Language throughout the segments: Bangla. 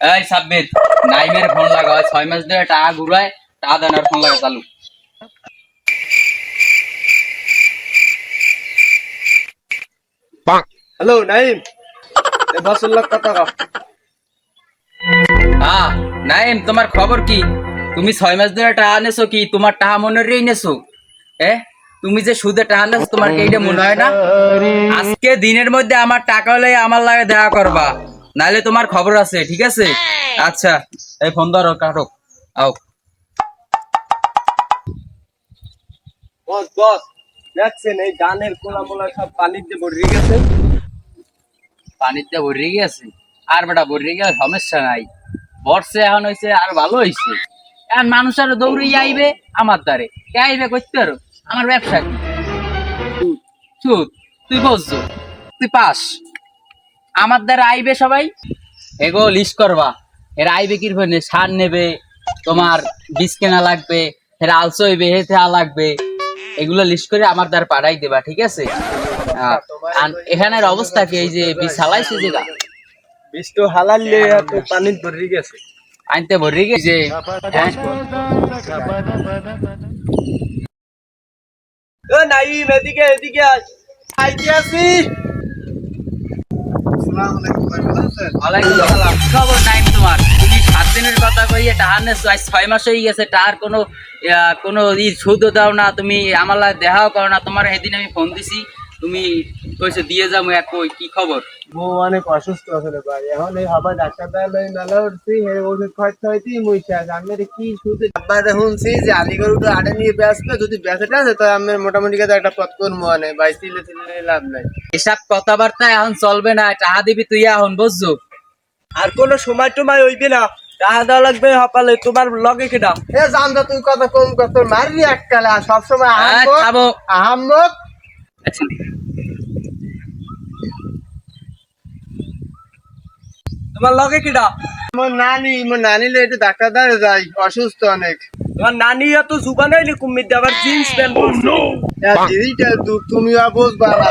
এই সাব্বির নাইমের ফোন লাগা হয় ছয় মাস ধরে টাকা ঘুরায় টাকা দেন আর ফোন লাগা চালু। হ্যালো নাইম। এ দশ লাখ টাকা হ্যাঁ নাইম তোমার খবর কি? তুমি ছয় মাস ধরে টাকা নেছো কি? তোমার টাকা মনে রেই নেছো। এ? তুমি যে সুদে টাকা নেছো তোমার কি এইটা মনে হয় না? আজকে দিনের মধ্যে আমার টাকা হলে আমার লাগে দেখা করবা। নাহলে তোমার খবর আছে ঠিক আছে? আচ্ছা এই ফোন ধরো কাটো। আও। বস বস দেখছেন এই গানের কোলা মোলা সব পানির দিয়ে ভরে গেছে? পানিতে ভরে গেছে? আর বেটা ভরে গেলে সমস্যা নাই। বর্ষে এখন হয়েছে আর ভালো হয়েছে এখন মানুষ আরও দৌড়িয়ে আইবে আমার দ্বারে। কে আইবে করতে পারো? আমার ব্যবসা কি? তুই বলছো তুই পাস। আমার দ্বারা আইবে সবাই? এগো লিস্ট করবা। এর আইবে কি সার নেবে তোমার বীজ কেনা লাগবে এর আলসো হইবে হে লাগবে। এগুলো লিস্ট করে আমার দ্বারা পাঠাই দেবা ঠিক আছে? এখানের অবস্থা কি? এই যে বীজ চালাইছে যে গা? বৃষ্টি হালালে তো পানির ভরে গেছে। আনতে ভরি গেছে। হ্যাঁ। ও নাইম এদিকে এদিকে আয়। আইতে আসি। খবর নাই তোমার। তুমি সাত দিনের কথা কইয়ে টাহার নেছো আজ ছয় মাস হয়ে গেছে টাহার কোনো আহ, কোনো সুদও দাও না। তুমি আমার দেহাও দেখাও করো না। তোমার সেদিন আমি ফোন দিছি। তুমি কইছো দিয়ে যাব এক কই কি খবর? বউ অনেক অসুস্থ আছে ভাই। এখন এই আবার ডাক্তার মেলা উঠছি হে ওষুধ মুই শেষ কি শুধু আব্বা শুনছি যে আলিগড় উঠে আড়ে নিয়ে ব্যস্ত যদি ব্যস্ত আছে তো আমি মোটামুটি কাছে একটা পথ করব মানে। ভাই সিলে সিলে লাভ নাই। এসব কথাবার্তা এখন চলবে না টাহা দিবি তুই এখন বুঝছ? আর কোনো সময় টময় হইবে না। টাকা দেওয়া লাগবে সকালে তোমার লগে কেটা এ জানতো তুই কথা কম কর তোর মারবি এককালে সবসময় আহ, আহাম্মক খাব। তোমার লগে কেটা মোর নানি মোর নানি লে একটু ডাক্তার দাঁড়ে যাই অসুস্থ অনেক। তোমার নানি এত জুবা নাইলে কুমির আবার জিন্স প্যান্ট দিদিটা তুমি আর বুঝবা না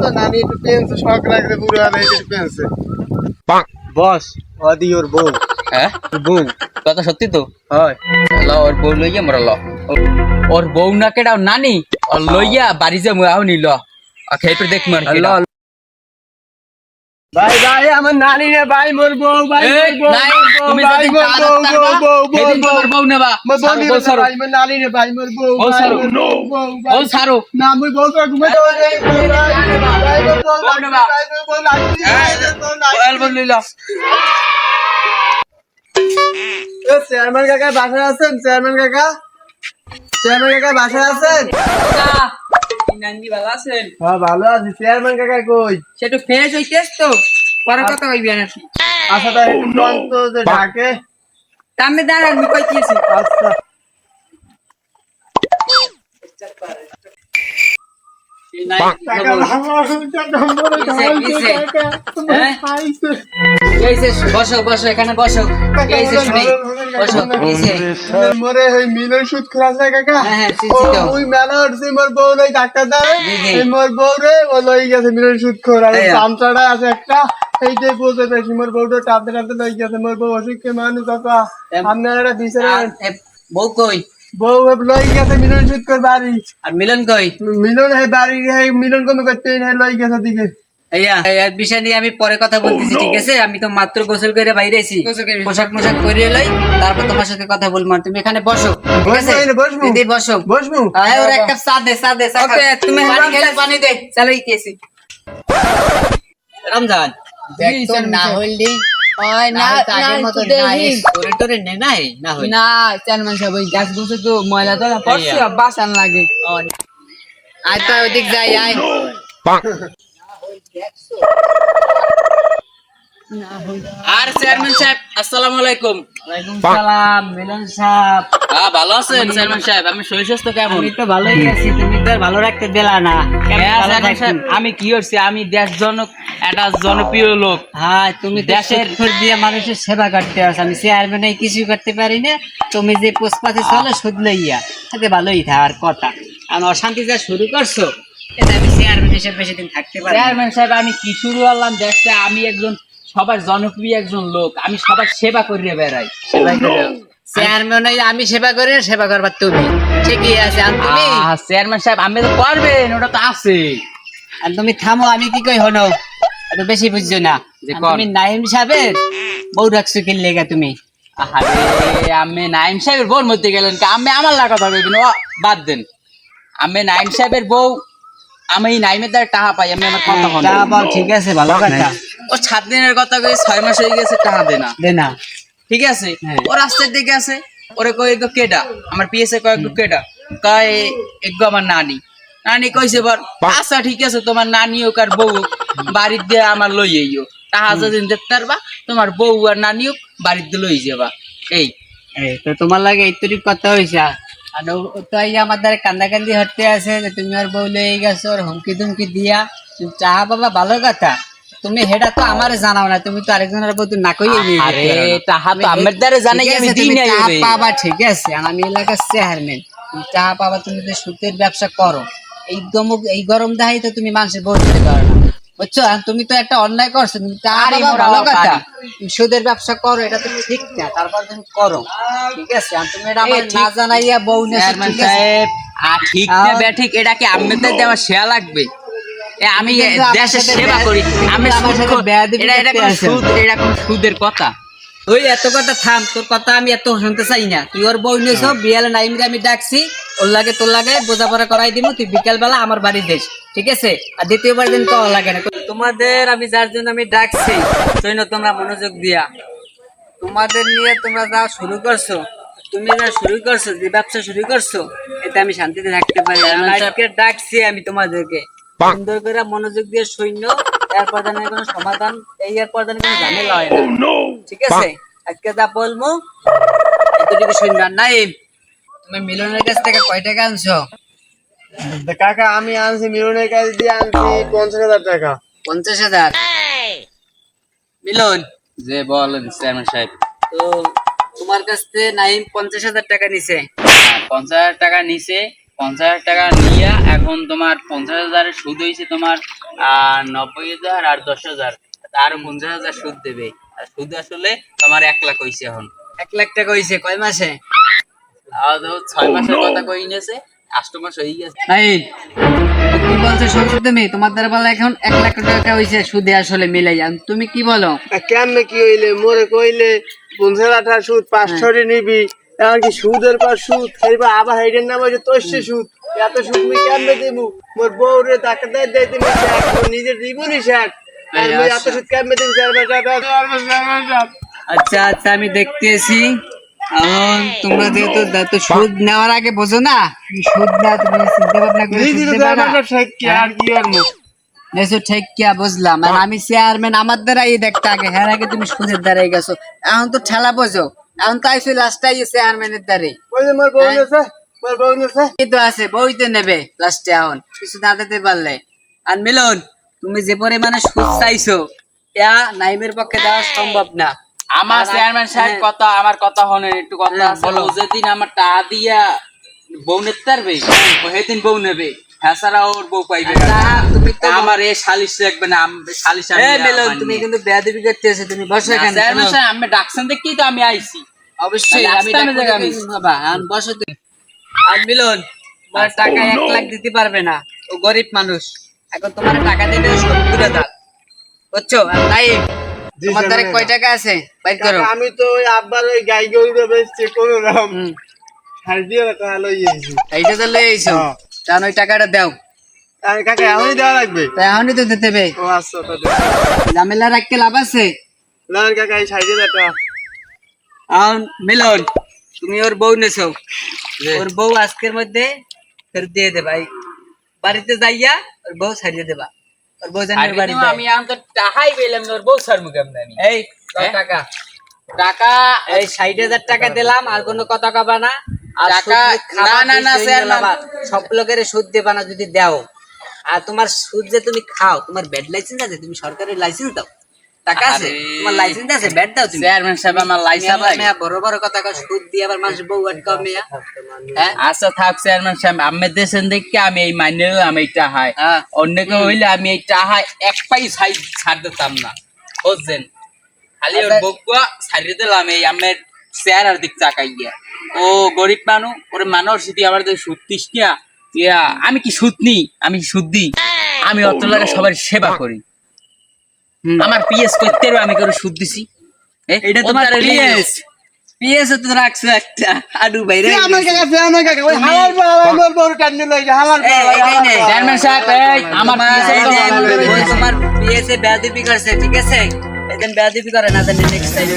তো নানি একটু পেন্স শখ রাখতে পুরো আর একটু পেন্সে। বস অদি ওর বউ। হ্যাঁ? বউ। কথা সত্যি তো? হয়। ল ওর বউ লইয়া মোরা ল। ওর বউ না কেডা ওর নানি? লইয়া বাড়ি যাব আও নি ল খেয়ে দেখ মার কেডা। ভাই ভাই আমার নানি রে ভাই মোর বউ ভাই নাই, তুমি যদি বউ। তোমার নেবা। মোর বউ নিবে। ভাই, মোর নানি রে ভাই, মোর বউ, ভাই, সারো। বউ সারো। না, মুই বউ তো দেবো রে, ভাই, মোর বউ নেবা। চেয়ারম্যান কাকা বাসায় আছেন চেয়ারম্যান কাকা চেয়ারম্যান কাকা বাসায় আছেন নান্দি ভালো আছেন? হ্যাঁ ভালো আছি। চেয়ারম্যান কাকা কই? সেটা ফ্রেশ হইতেছ তো পরে কথা কইবি না আচ্ছা তাই অন্ত তো যে ঢাকে তামে দাঁড়ান আমি কইতেছি। আচ্ছা। বসো বসো এখানে বসো যে হ্যাঁ, হ্যাঁ। এই আছে একটা এইটাই বলতে পেরেছি মোর বউটা টাপতে টাপতে লই গেছে মোর বউ মানুষ আপনারা বিচারে বউ কই বউ লই গেছে মিলন সুদ কর বাড়ি। আর মিলন কই? মিলন হে বাড়ি হে মিলন কমে করতে হে লই গেছে দিকে। বিষয় নিয়ে আমি পরে কথা বলতেছি ঠিক আছে? আমি তো মাত্র গোসল করে বাইরে এসি পোশাক মোশাক করে লই তারপর তোমার সাথে কথা বলব। তুমি এখানে বসো ঠিক আছে? দিদি বসো। বসবো। আয় ওর একটা চা দে চা দে ওকে তুমি পানি খেলে পানি দে। চলো ইতেছি রমজান। দেখতো না হইলি ওই না না, মতো একটু না দেখি। এই তোরে টোরে নে নাই না হই। না চেয়ারম্যান সাহেব ওই গাছ গুছে তো ময়লা তো পড়ছে বাসান লাগে। আয় তো ওদিক যাই আয়। আর চেয়ারম্যান সাহেব আসসালামু আলাইকুম। ওয়ালাইকুম সালাম মিলন সাহেব। হ্যাঁ ভালো আছেন চেয়ারম্যান সাহেব? আমি শরীর স্বাস্থ্য কেমন? আমি তো ভালোই আছি তুমি তো ভালো রাখতে দিলা না। হ্যাঁ, আমি কি করছি? আমি দেশ জনক একটা জনপ্রিয় লোক। হ্যাঁ তুমি দেশের দিয়ে মানুষের সেবা করতে আস। আমি চেয়ারম্যান কিছু করতে পারি না। তুমি যে পোস্টপাতে চলো সুদ লইয়া। তাতে ভালোই থাকার কথা। আর অশান্তি যা শুরু করছ এটা আমি চেয়ারম্যান হিসেবে বেশি দিন থাকতে পারি চেয়ারম্যান সাহেব আমি কি শুরু করলাম? দেশটা আমি একজন সবার জনপ্রিয় একজন লোক আমি সবার সেবা করিয়ে বেড়াই। চেয়ারম্যান আমি সেবা করি সেবা করবার তুমি। ঠিকই আছে চেয়ারম্যান সাহেব আমি তো পারবেন ওটা তো আছে। আর তুমি থামো আমি কি কই হনো এত বেশি বুঝছ না। যে। তুমি নাইম সাহেবের বউ রাখছো কি লেগা তুমি? আমি নাইম সাহেবের বউর মধ্যে গেলেন? আমি আমার লাগা কইবেন বাদ দেন। আমি নাইম সাহেবের বউ আমি এই নাইমের দ্বারা টাকা পাই আমি আমার কথা হন তা বল ঠিক আছে ভালো কথা। ও সাত দিনের কথা কই ছয় মাস হয়ে গেছে টাকা দে না। দে না। ঠিক আছে? হ্যাঁ। ও রাস্তার দিকে আছে ওরে কই এগো কেডা? আমার পিএসএ কয় এগো কেডা? কয় এগো আমার নানি। নানি কইছে বর আচ্ছা ঠিক আছে তোমার নানি হোক আর বউ হোক বাড়ির দিয়ে আমার লই আইও। টাকা যদি দেখতে পারবা তোমার বউ আর নানি হোক বাড়ির দিয়ে লই যাবা। এই। এই তো তোমার লাগে এইটুকু কথা হইছে আর তো এই আমার দ্বারা কান্দা কান্দি হটতে আছে যে তুমি আর বউ লয়ে গেছো আর হুমকি দুমকি দিয়া চাহা বাবা ভালো কথা। তুমি হেটা তো আমার জানাও না তুমি তো আরেকজনের বউ না কই আরে টাহা তো আমার দ্বারা জানাই আমি দিই ওরে। পাবা ঠিক আছে আমি এলাকার চেয়ারম্যান তুমি চাহা পাবা তুমি যে সুতের ব্যবসা করো। এই গমক এই গরম দাহাই তো তুমি মানুষের বউ দিতে পারো না। বুঝছ? তুমি তো একটা অন্যায় করছ। ভালো কথা। সুদের ব্যবসা করো এটা তো ঠিক না। তারপর তুমি করো। ঠিক আছে? আর তুমি এটা আমার না জানাইয়া বউ সাহেব আর ঠিক না বে ঠিক এটা কি আপনাদের দেওয়া শেয়া লাগবে? এ আমি দেশের সেবা করি। আমি সুদ এটা এটা। সুদ এটা সুদের কথা। ওই এত কথা থাম তোর কথা আমি এত শুনতে চাই না। তুই ওর বউ নিয়েছ বিয়ালে নাইমরে আমি ডাকছি ওর লাগে তোর লাগে বোঝাপড়া করাই দিব তুই বিকাল বেলা আমার বাড়ি দেশ ঠিক আছে? আর দ্বিতীয়বার দিন কওয়া লাগে না। তোমাদের আমি যার জন্য আমি ডাকছি জন্য তোমরা মনোযোগ দিয়া। তোমাদের নিয়ে তোমরা যা শুরু করছ তুমি যা শুরু করছ যে ব্যবসা শুরু করছ এতে আমি শান্তিতে থাকতে পারি। ডাকছি আমি তোমাদেরকে। সুন্দর করে মনোযোগ দিয়ে সৈন্য এরপর যেন কোনো সমাধান এই এরপর যেন কোনো ঝামেলা হয় না। ঠিক আছে? আজকে যা বলব এতটুকু শুনবার নাই তুমি মিলনের কাছ থেকে কয় টাকা আনছো? কাকা আমি আনছি মিলনের কাছে দিয়ে আনছি পঞ্চাশ হাজার টাকা। পঞ্চাশ হাজার? মিলন? যে বলেন চেয়ারম্যান সাহেব। তো তোমার কাছ থেকে নাইম পঞ্চাশ হাজার টাকা নিছে। হ্যাঁ, পঞ্চাশ হাজার টাকা নিছে। পঞ্চাশ হাজার টাকা নিয়ে এখন তোমার পঞ্চাশ হাজারের সুদ হয়েছে তোমার আহ, নব্বই হাজার আর দশ হাজার। আর পঞ্চাশ হাজার সুদ দেবে। আর সুদ আসলে তোমার এক লাখ হয়েছে এখন। এক লাখ টাকা হয়েছে কয় মাসে? ছয় মাসের কথা কই নিয়েছে আষ্ট মাস হয়ে গেছে। নাইম কি বলছো শুনছো তুমি তোমার দ্বারা বলে এখন এক লাখ টাকা হয়েছে সুদে আসলে মিলাই। তুমি কি বলো? কেমনে কি হইলে? মোরে কইলে পঞ্চাশ হাজার টাকা সুদ পাঁচশো নিবি। এমনকি সুদের পর সুদ? খাইবা আবার হাইডের নাম তোষে সুদ। এত সুদ মুই কেমনে দেবো? মোর বউ রে টাকা দেয় দেয় তুমি নিজের জীবনই শেখ এত সুদ কেমনে আচ্ছা আচ্ছা আমি দেখতেছি। এখন তোমরা যেহেতু তো সুদ নেওয়ার আগে বোঝো না সুদ না তুমি চিন্তা ভাবনা করে সুদ কি আর কি আর নেছো ঠিক কিয়া বুঝলাম। আর আমি চেয়ারম্যান আমার দ্বারাই দেখতে আগে হ্যাঁ আগে তুমি সুদের দ্বারাই গেছো। এখন তো ঠেলা বোঝো। এখন তো আইসি লাস্টে আইয়ে চেয়ারম্যানের দ্বারে। ওই যে মোর বউ নেছে মোর বউ নেছে কি তো আছে বই তো নেবে লাস্টে এখন কিছু না দিতে পারলে। আর মিলন তুমি যে পরিমাণে সুদ চাইছো ইয়া নাইমের পক্ষে দেওয়া সম্ভব না। আমার চেয়ারম্যান সাহেব হ্যাঁ। কথা আমার কথা হনে একটু কথা হ্যাঁ, আছে। বলো। যেদিন আমার টাকা দিয়া বউ নিতে পারবে সেদিন বউ নেবে। হ্যাঁ ছাড়া ওর বউ পাইবে আচ্ছা, তুমি তো আমার এ সালিশ রাখবে না সালিশ আমি মিলন তুমি কিন্তু বেয়াদবি করতে এসে তুমি বসো এখানে শোনো। আমি ডাকছেন দেখি তো আমি আইছি। অবশ্যই আমি। বাবা আর বসো তুমি। আর মিলন তোমার আচ্ছা। টাকা এক লাখ দিতে পারবে না ও গরিব মানুষ। এখন তোমার টাকা দেবে সত্তর হাজার বুঝছ? জি, তোমার দ্বারা কয় টাকা আছে? বাইর করো। আমি তো ওই আব্বার ওই গাই গরু বেচছি কোন রকম দিয়ে টাকা এইটা তো লয়ে হ্যাঁ। ওই টাকাটা দাও। কাকা এখনই দেওয়া লাগবে? তো এখনই তো দিতে হবে। ও আচ্ছা তো দে। ঝামেলা রাখতে লাভ আছে? কাকা এই টাকা মিলন তুমি ওর বউ নেছো। ওর বউ আজকের মধ্যে ফেরত দিয়ে দেবা এই বাড়িতে যাইয়া ওর বউ ছাড়িয়ে দেবা। ওর বউ জানি ওর বাড়ি আমি এখন তো টাকাই পেলাম না, ওর বউ ছাড়বো কেমনে আমি? এই হ্যাঁ? টাকা টাকা এই ষাট হাজার টাকা। দিলাম আর কোনো কথা কবা না। টাকা- না, না। সব লোকের সুদ যদি দাও। আর তোমার সুদ যে তুমি খাও তোমার ব্যাড লাইসেন্স আছে তুমি সরকারের লাইসেন্স দাও। টাকা আছে তোমার লাইসেন্স আছে ব্যাট দাও তুমি। চেয়ারম্যান সাহেব আমার লাইসেন্স মেয়া- মেয়া বড় বড় কথা কও, সুদ দিয়ে আবার মানুষ বউ আটকাও মেয়া। হ্যাঁ? আচ্ছা থাক চেয়ারম্যান সাহেব আমি দেশেন দেখে আমি এই মাইনে আমি এই টাহাই হ্যাঁ। অন্য কেউ হইলে আমি এই টাহাই এক পাই সাই ছাড় দিতাম না। বুঝছেন? খালি আচ্ছা। বকুয়া ছাড়িয়ে দিলাম এই আমের চেয়ার আর দিক চাকাইয়া ও গরিব মানুষ ওরে মানুষ যদি আমার সুদ দিস ইয়া, আমি কি সুদ নি আমি সুদ দিই? আমি অত লাগে সবার সেবা করি। আমার পিএস করতে আমি করে সুদ দিছি। এটা তোমার পিএস। পিএস তো রাখছো একটা আডু বাইরে আমার ওই হালার বড় হালার চেয়ারম্যান সাহেব এই। তোমার পিএস এ বেয়াদবি করছে ঠিক আছে? এদিন বেয়াদবি করে না জানি নেক্সট টাইম